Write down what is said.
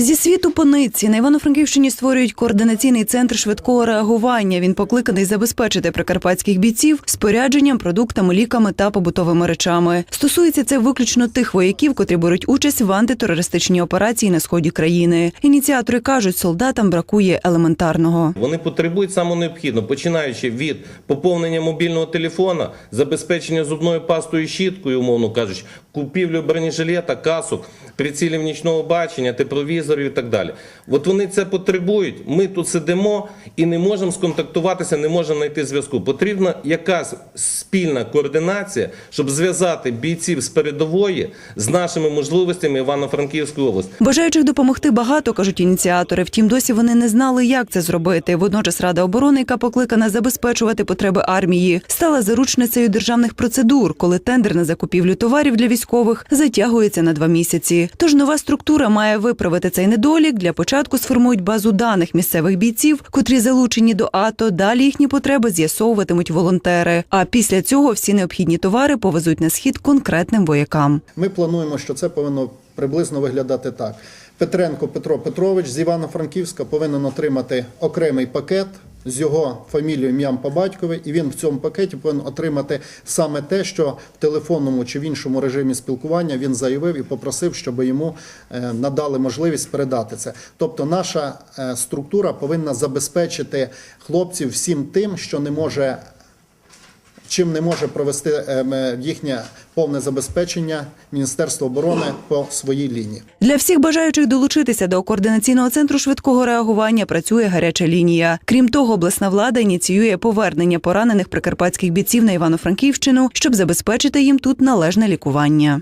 Зі світу по нитці на Івано-Франківщині створюють координаційний центр швидкого реагування. Він покликаний забезпечити прикарпатських бійців спорядженням, продуктами, ліками та побутовими речами. Стосується це виключно тих вояків, котрі беруть участь в антитерористичній операції на сході країни. Ініціатори кажуть, солдатам бракує елементарного. Вони потребують самонеобхідно, починаючи від поповнення мобільного телефона, забезпечення зубною пастою щіткою, умовно кажучи, купівлю бронежилета, касок, прицілів нічного бачення, тепловізорів і так далі. От вони це потребують. Ми тут сидимо і не можемо сконтактуватися, не можемо знайти зв'язку. Потрібна якась спільна координація, щоб зв'язати бійців з передової з нашими можливостями Івано-Франківської області. Бажаючих допомогти багато, кажуть ініціатори. Втім, досі вони не знали, як це зробити. Водночас Рада оборони, яка покликана забезпечувати потреби армії, стала заручницею державних процедур, коли тендер на закупівлю товарів для військових затягується на два місяці. Тож нова структура має виправити цей недолік. Для початку сформують базу даних місцевих бійців, котрі залучені до АТО. Далі їхні потреби з'ясовуватимуть волонтери. А після цього всі необхідні товари повезуть на схід конкретним воякам. Ми плануємо, що це повинно приблизно виглядати так. Петренко Петро Петрович з Івано-Франківська повинен отримати окремий пакет з його фамілією, ім'ям по батькові, і він в цьому пакеті повинен отримати саме те, що в телефонному чи в іншому режимі спілкування він заявив і попросив, щоб йому е, надали можливість передати це. Тобто, наша е, структура повинна забезпечити хлопців всім тим, що не може чим не може провести ем, е, їхнє повне забезпечення Міністерство оборони по своїй лінії. Для всіх бажаючих долучитися до координаційного центру швидкого реагування працює гаряча лінія. Крім того, обласна влада ініціює повернення поранених прикарпатських бійців на Івано-Франківщину, щоб забезпечити їм тут належне лікування.